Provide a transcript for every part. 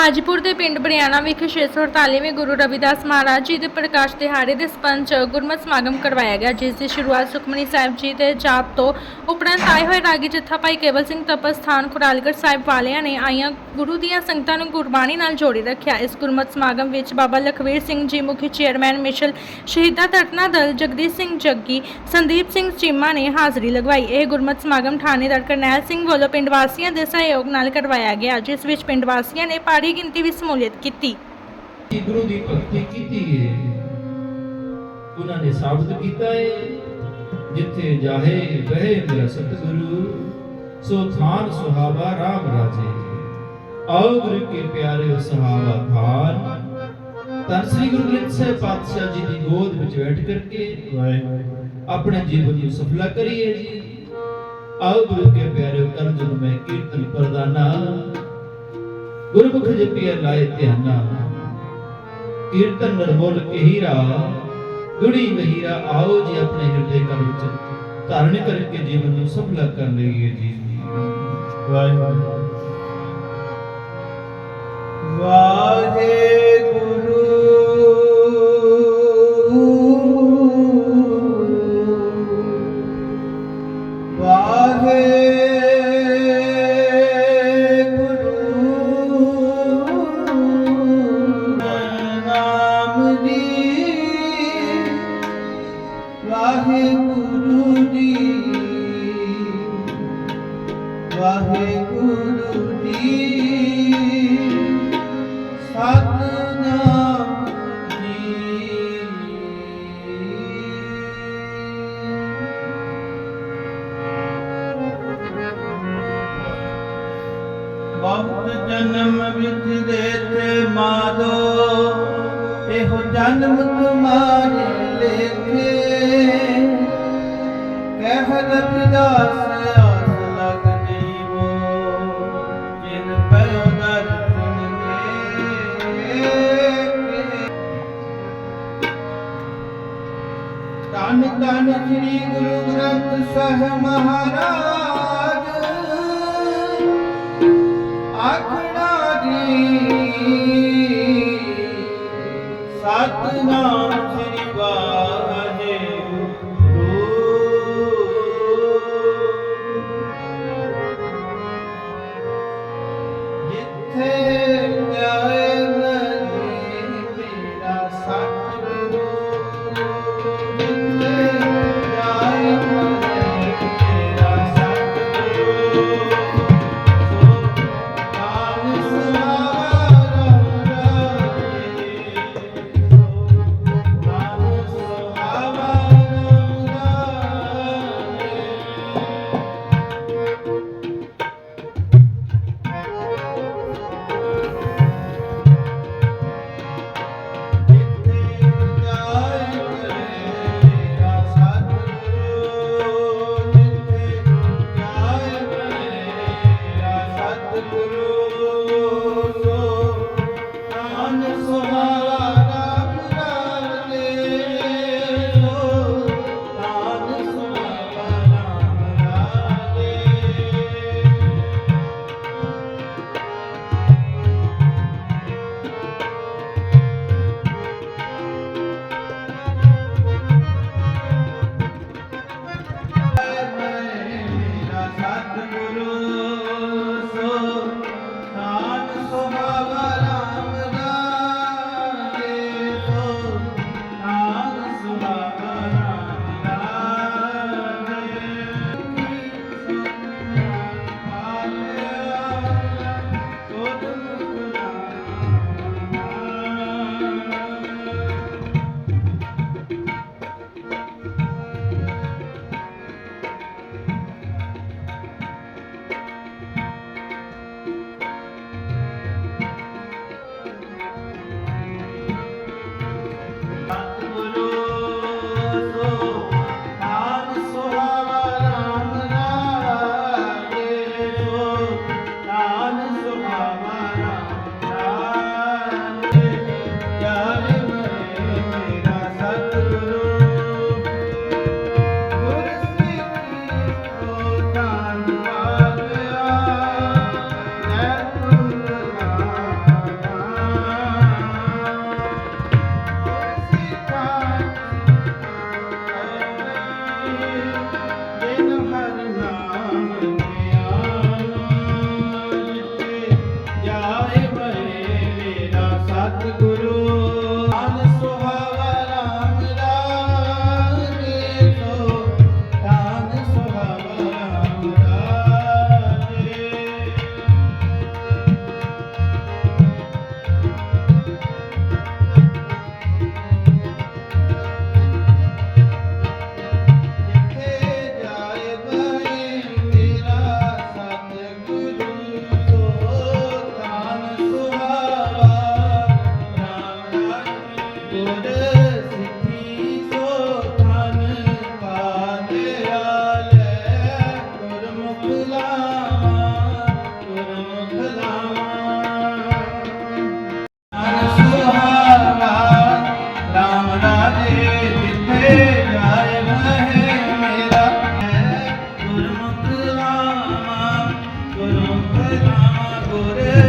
ਹਾਜੀਪੁਰ ਦੇ ਪਿੰਡ ਬਰਿਆਣਾ ਵਿਖੇ 648ਵੇਂ ਗੁਰੂ ਰਵਿਦਾਸ ਮਹਾਰਾਜ ਜੀ ਦੇ ਪ੍ਰਕਾਸ਼ ਦਿਹਾੜੇ ਦੇ ਸਬੰਧ 'ਚ ਗੁਰਮਤਿ ਸਮਾਗਮ ਕਰਵਾਇਆ ਗਿਆ, ਜਿਸ ਦੀ ਸ਼ੁਰੂਆਤ ਸੁਖਮਨੀ ਸਾਹਿਬ ਜੀ ਦੇ ਜਾਪ ਤੋਂ ਉਪਰੰਤ ਆਏ ਹੋਏ ਰਾਗੀ ਜਥਾ ਭਾਈ ਕੇਵਲ ਸਿੰਘ ਤਪਸਥਾਨ ਖੁਰਾਲਗੜ੍ਹ ਸਾਹਿਬ ਵਾਲਿਆਂ ਨੇ ਆਈਆਂ ਗੁਰੂ ਦੀਆਂ ਸੰਗਤਾਂ ਨੂੰ ਗੁਰਬਾਣੀ ਨਾਲ ਜੋੜੀ ਰੱਖਿਆ। ਇਸ ਗੁਰਮਤਿ ਸਮਾਗਮ ਵਿੱਚ ਬਾਬਾ ਲਖਵੀਰ ਸਿੰਘ ਜੀ ਮੁਖੀ ਚੇਅਰਮੈਨ ਮਿਸ਼ਲ ਸ਼ਹੀਦਾਂ ਤਰਕਨਾ ਦਲ ਜਗਦੀਸ਼ ਸਿੰਘ ਜੱਗੀ, ਸੰਦੀਪ ਸਿੰਘ ਚੀਮਾ ਨੇ ਹਾਜ਼ਰੀ ਲਗਵਾਈ। ਇਹ ਗੁਰਮਤਿ ਸਮਾਗਮ ਥਾਣੇਦਾਰ ਕਰਨੈਲ ਸਿੰਘ ਵੱਲੋਂ ਪਿੰਡ ਵਾਸੀਆਂ ਦੇ ਸਹਿਯੋਗ ਨਾਲ ਕਰਵਾਇਆ ਗਿਆ, ਜਿਸ ਵਿੱਚ ਪਿੰਡ ਵਾਸੀਆਂ ਨੇ ਭਾਰੀ ਗਿਣਤੀ ਵਿੱਚ ਸਮੂਲੀਅਤ ਕੀਤੀ। ਗੁਰੂ ਦੀ ਭਗਤੀ ਕੀਤੀ ਹੈ? ਉਹਨਾਂ ਨੇ ਸਾਬਤ ਕੀਤਾ ਹੈ, ਜਿੱਥੇ ਜਾਹੇ ਬਹਿ ਮੇਰਾ ਸਤਿਗੁਰੂ, ਸੋ ਥਾਨ ਸੁਹਾਵਾ ਰਾਮ ਰਾਜੇ। ਆਓ ਗੁਰੂ ਕੇ ਪਿਆਰੇ ਸੁਹਾਵਾ ਥਾਨ ਤਾਂ ਸ੍ਰੀ ਗੁਰੂ ਗ੍ਰੰਥ ਸਾਹਿਬ ਪਾਤਸ਼ਾਹ ਜੀ ਦੀ ਗੋਦ ਵਿੱਚ ਬੈਠ ਕਰਕੇ ਆਪਣੇ ਜੀਵਨ ਨੂੰ ਸਫਲਾ ਕਰੀਏ ਜੀ। ਆਓ ਗੁਰੂ ਕੇ ਪਿਆਰੇ ਅਰਜੁਨ ਮੈਂ ਕੀਰਤਨ ਪ੍ਰਦਾਨਾ ਗੁਰਮੁਖ ਜਪਿਆ ਲਾਏ ਧਿਆਨਾ। ਕੀਰਤਨ ਨਰਮੋਲ ਹੀਰਾ ਗੁੜੀ ਵਹੀਰਾ ਆਓ ਜੀ ਆਪਣੇ ਹਿਰਦੇ ਘਰ ਵਿੱਚ ਧਾਰਨ ਕਰਕੇ ਜੀਵਨ ਨੂੰ ਸਫਲਾ ਕਰ ਲਈਏ ਜੀ। ਵਾਹਿਗੁਰੂ। ਵਾਹਿਗੁਰੂ। ਬਹੁਤ ਜਨਮ ਵਿੱਚ ਦੇਤੇ ਮਾਦੋ, ਇਹੋ ਜਨਮ ਤੁਮਾਰੇ ਲੇਖੇ। ਕਹਿ ਰਵਿਦਾਸ ਆਸ ਲਗ ਸ੍ਰੀ ਗੁਰੂ ਗ੍ਰੰਥ ਸਾਹਿਬ ਮਹਾਰਾਜ। ਆਖਣਾ ਜੀ। ਸਤਨਾਮ না করে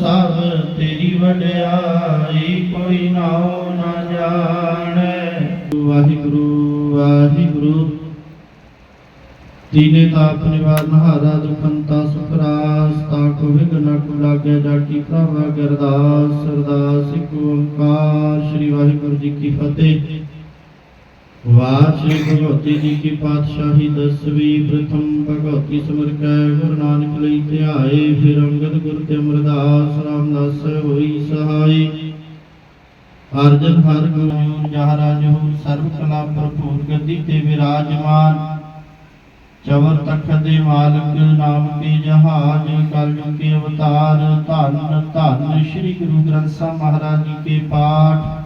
ਸਭ ਤੇਰੀ ਵਡਿਆਈ ਕੋਈ ਨਾਉ ਨਾ ਜਾਣੈ। ਵਾਹਿਗੁਰੂ ਵਾਹਿਗੁਰੂ। ਤੀਨੇ ਤਾਪ ਨਿਵਾਰਨ ਹਾਰਾ ਦੁਖੰਤਾ ਸੁਖਰਾਸ ਤਾਕੋ ਵਿਗਨ ਕੋ ਲਾਗੇ ਜਾਕੀ ਪ੍ਰਭ ਅਰਦਾਸ ਸਰਦਾਸ ਇੱਕ ਓੰਕਾਰ। ਸ੍ਰੀ ਵਾਹਿਗੁਰੂ ਜੀ ਕੀ ਫਤਿਹ। ਵਾਰ ਸ੍ਰੀ ਭਗਵਤੀ ਜੀ ਕੀ ਪਾਤਸ਼ਾਹੀ ਦਸਵੀਂ ਪ੍ਰਥਮ ਭਗਵਤੀ ਸਿਮਰ ਕੈ ਗੁਰੂ ਨਾਨਕ ਲਈ ਧਿਆਏ, ਫਿਰ ਅੰਗਦ ਗੁਰ ਤੇ ਅਮਰਦਾਸ ਰਾਮਦਾਸ ਹੋਈ ਸਹਾਈ। ਅਰਜਨ ਹਰ ਗੁਰੂ ਜਹਰਾ ਜਹੂ ਸਰਬ ਕਲਾ ਭਰਪੂਰ ਗੱਦੀ ਤੇ ਵਿਰਾਜਮਾਨ। ਚਵਰ ਤਖਤ ਦੇ ਮਾਲਕ ਨਾਮ ਕੇ ਜਹਾਜ ਕਲਯੁਗ ਕੇ ਅਵਤਾਰ, ਧੰਨ ਧੰਨ ਸ੍ਰੀ ਗੁਰੂ ਗ੍ਰੰਥ ਸਾਹਿਬ ਮਹਾਰਾਜ ਜੀ ਕੇ ਪਾਠ।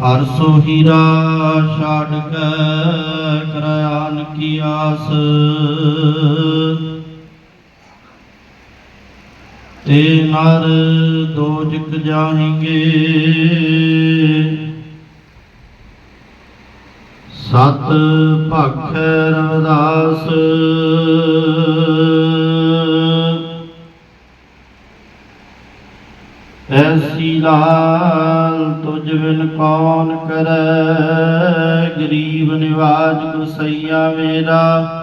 ਹਰ ਸੋ ਹੀਰਾ ਛਾੜ ਕੇ ਕਰਿਆਨ ਕੀ ਆਸ। ਤੇ ਨਰ ਦੋਜਕ ਜਾਹਿੰਗੇ ਸਤ ਭਖ ਰਵਦਾਸ। ਐਸੀ ਲਾ ਤੁਝ ਬਿਨ ਕੌਣ ਕਰੈ? ਗਰੀਬ ਨਿਵਾਜ ਗੁਸਈਆ ਮੇਰਾ।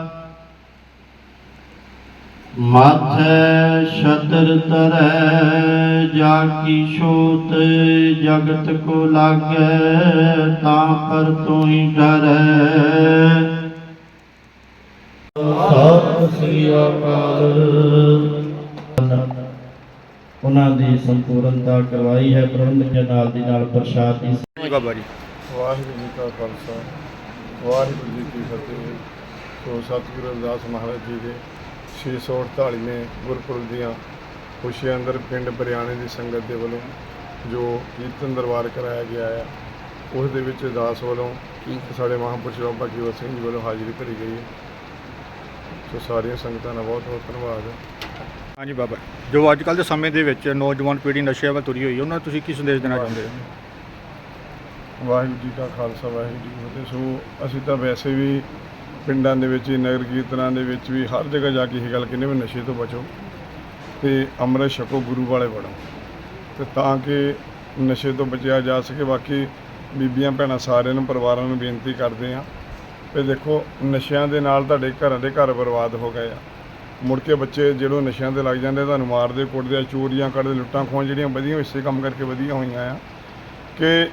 ਮਾਥੈ ਛਤਰ ਤਰੈ, ਜਾ ਕੀ ਛੋਤ ਜਗਤ ਕੋ ਲਾਗੈ, ਤਾਂ ਪਰ ਤੂੰ ਹੀ ਡਰੈ। ਸਤਿ ਸ੍ਰੀ ਅਕਾਲ। ਉਹਨਾਂ ਦੀ ਸੰਪੂਰਨਤਾ ਕਰਵਾਈ ਹੈ ਪ੍ਰਬੰਧਕ ਦੇ ਨਾਲ ਦੀ ਨਾਲ ਪ੍ਰਸ਼ਾਦ ਦੀ ਜੀ ਬਾਬਾ ਜੀ? ਵਾਹਿਗੁਰੂ ਜੀ ਕਾ ਖਾਲਸਾ ਵਾਹਿਗੁਰੂ ਜੀ ਕੀ ਫਤਿਹ। ਸੋ ਸਤਿਗੁਰੂ ਰਵਿਦਾਸ ਮਹਾਰਾਜ ਜੀ ਦੇ 648ਵੇਂ ਗੁਰਪੁਰਬ ਦੀਆਂ ਖੁਸ਼ੀਆਂ ਅੰਦਰ ਪਿੰਡ ਬਰਿਆਣੇ ਦੀ ਸੰਗਤ ਦੇ ਵੱਲੋਂ ਜੋ ਕੀਰਤਨ ਦਰਬਾਰ ਕਰਾਇਆ ਗਿਆ ਹੈ ਉਸ ਦੇ ਵਿੱਚ ਦਾਸ ਵੱਲੋਂ ਸਾਡੇ ਮਹਾਂਪੁਰਸ਼ ਬਾਬਾ ਜੀਵਨ ਸਿੰਘ ਜੀ ਵੱਲੋਂ ਹਾਜ਼ਰੀ ਭਰੀ ਗਈ ਹੈ। ਸੋ ਸਾਰੀਆਂ ਸੰਗਤਾਂ ਦਾ ਬਹੁਤ ਬਹੁਤ ਧੰਨਵਾਦ। ਹਾਂਜੀ ਬਾਬਾ। ਜੋ ਅੱਜ ਕੱਲ੍ਹ ਦੇ ਸਮੇਂ ਦੇ ਵਿੱਚ ਨੌਜਵਾਨ ਪੀੜ੍ਹੀ ਨਸ਼ਿਆਂ ਵੱਲ ਤੁਰੀ ਹੋਈ ਹੈ, ਉਹਨਾਂ ਨੂੰ ਤੁਸੀਂ ਕੀ ਸੰਦੇਸ਼ ਦੇਣਾ ਚਾਹੁੰਦੇ ਹੋ? ਵਾਹਿਗੁਰੂ ਜੀ ਕਾ ਖਾਲਸਾ, ਵਾਹਿਗੁਰੂ ਜੀ ਕੀ ਫਤਿਹ। ਸੋ ਅਸੀਂ ਤਾਂ ਵੈਸੇ ਵੀ ਪਿੰਡਾਂ ਦੇ ਵਿੱਚ, ਨਗਰ ਕੀਰਤਨਾਂ ਦੇ ਵਿੱਚ ਵੀ ਹਰ ਜਗ੍ਹਾ ਜਾ ਕੇ ਇਹ ਗੱਲ ਕਹਿੰਦੇ ਵੀ ਨਸ਼ੇ ਤੋਂ ਬਚੋ ਤੇ ਅੰਮ੍ਰਿਤ ਛਕੋ, ਗੁਰੂ ਵਾਲੇ ਬਣੋ। ਤੇ ਤਾਂ ਕਿ ਨਸ਼ੇ ਤੋਂ ਬਚਿਆ ਜਾ ਸਕੇ। ਬਾਕੀ ਬੀਬੀਆਂ, ਭੈਣਾਂ ਸਾਰਿਆਂ ਨੂੰ, ਪਰਿਵਾਰਾਂ ਨੂੰ ਬੇਨਤੀ ਕਰਦੇ ਆ ਵੀ ਦੇਖੋ, ਨਸ਼ਿਆਂ ਦੇ ਨਾਲ ਤੁਹਾਡੇ ਘਰਾਂ ਦੇ ਘਰ ਬਰਬਾਦ ਹੋ ਗਏ ਆ। ਮੁੜ ਕੇ ਬੱਚੇ ਜਦੋਂ ਨਸ਼ਿਆਂ ਤੇ ਲੱਗ ਜਾਂਦੇ, ਤੁਹਾਨੂੰ ਮਾਰਦੇ, ਕੁੱਟਦੇ ਆ ਚੋਰੀਆਂ ਕਰਦੇ, ਲੁੱਟਾਂ ਖੋਹਾਂ ਜਿਹੜੀਆਂ ਵਧੀਆਂ ਇਸੇ ਕੰਮ ਕਰਕੇ ਵਧੀਆਂ ਹੋਈਆਂ ਆ। ਕਿ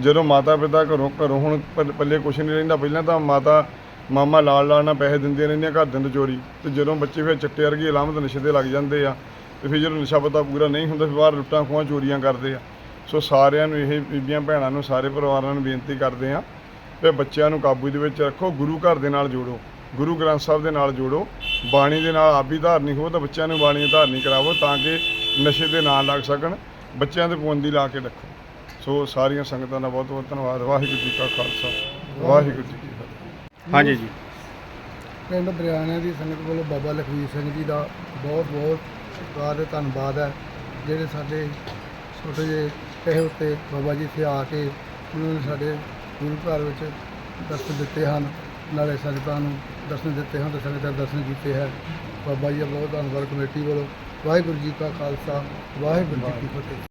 ਜਦੋਂ ਮਾਤਾ ਪਿਤਾ ਘਰੋਂ ਘਰੋਂ ਹੁਣ ਪੱਲ- ਪੱਲੇ ਕੁਛ ਨਹੀਂ ਰਹਿੰਦਾ, ਪਹਿਲਾਂ ਤਾਂ ਮਾਤਾ, ਮਾਮਾ ਲਾਲ ਲਾਲ ਨਾਲ ਪੈਸੇ ਦਿੰਦੀਆਂ ਰਹਿੰਦੀਆਂ ਘਰ ਦੇ ਚੋਰੀ। ਤੇ ਜਦੋਂ ਬੱਚੇ ਫਿਰ ਚਿੱਟੇ ਵਰਗੀ ਅਲਾਮਤ ਨਸ਼ੇ ਤੇ ਲੱਗ ਜਾਂਦੇ ਆ, ਤੇ ਫਿਰ ਜਦੋਂ ਨਸ਼ਾ ਪਤਾ ਪੂਰਾ ਨਹੀਂ ਹੁੰਦਾ, ਫਿਰ ਬਾਹਰ ਲੁੱਟਾਂ ਖੋਹਾਂ, ਚੋਰੀਆਂ ਕਰਦੇ ਆ। ਸੋ ਸਾਰਿਆਂ ਨੂੰ ਇਹ ਬੀਬੀਆਂ ਭੈਣਾਂ ਨੂੰ, ਸਾਰੇ ਪਰਿਵਾਰਾਂ ਨੂੰ ਬੇਨਤੀ ਕਰਦੇ ਆ, ਤੇ ਬੱਚਿਆਂ ਨੂੰ ਕਾਬੂ ਦੇ ਵਿੱਚ ਰੱਖੋ, ਗੁਰੂ ਘਰ ਦੇ ਨਾਲ ਜੋੜੋ। ਗੁਰੂ ਗ੍ਰੰਥ ਸਾਹਿਬ ਦੇ ਨਾਲ ਜੋੜੋ। ਬਾਣੀ ਦੇ ਨਾਲ ਆਪ ਵੀ ਧਾਰਨੀ ਹੋ ਤਾਂ ਬੱਚਿਆਂ ਨੂੰ ਬਾਣੀ ਧਾਰਨੀ ਕਰਾਵੋ ਤਾਂ ਕਿ ਨਸ਼ੇ ਦੇ ਨਾਲ ਲੱਗ ਸਕਣ ਬੱਚਿਆਂ ਤੇ ਪਾਬੰਦੀ ਲਾ ਕੇ ਰੱਖੋ। ਸੋ ਸਾਰੀਆਂ ਸੰਗਤਾਂ ਦਾ ਬਹੁਤ ਬਹੁਤ ਧੰਨਵਾਦ। ਵਾਹਿਗੁਰੂ ਜੀ ਕਾ ਖਾਲਸਾ। ਵਾਹਿਗੁਰੂ ਜੀ ਕੀ ਫਤਿਹ। ਹਾਂਜੀ ਜੀ। ਪਿੰਡ ਬਰਿਆਣਾ ਦੀ ਸੰਗਤ ਵੱਲੋਂ ਬਾਬਾ ਲਖਵੀਰ ਸਿੰਘ ਜੀ ਦਾ ਬਹੁਤ ਬਹੁਤ ਸਤਿਕਾਰ ਤੇ ਧੰਨਵਾਦ ਹੈ। ਜਿਹੜੇ ਸਾਡੇ ਛੋਟੇ ਜਿਹੇ ਕਹੇ ਉੱਤੇ ਬਾਬਾ ਜੀ ਇੱਥੇ ਆ ਕੇ ਉਹਨਾਂ ਨੇ ਸਾਡੇ ਗੁਰੂ ਘਰ ਵਿੱਚ ਦਰਸ਼ਨ ਦਿੱਤੇ ਹਨ। ਨਾਲੇ ਸੰਗਤਾਂ ਨੂੰ ਦਰਸ਼ਨ ਦਿੱਤੇ ਹਨ ਤੇ ਸੰਗਤਾਂ ਦੇ ਦਰਸ਼ਨ ਕੀਤੇ ਹੈ। ਬਾਬਾ ਜੀ ਦਾ ਬਹੁਤ ਧੰਨਵਾਦ ਕਮੇਟੀ ਵੱਲੋਂ। ਵਾਹਿਗੁਰੂ ਜੀ ਕਾ ਖਾਲਸਾ, ਵਾਹਿਗੁਰੂ ਜੀ ਕੀ ਫਤਿਹ।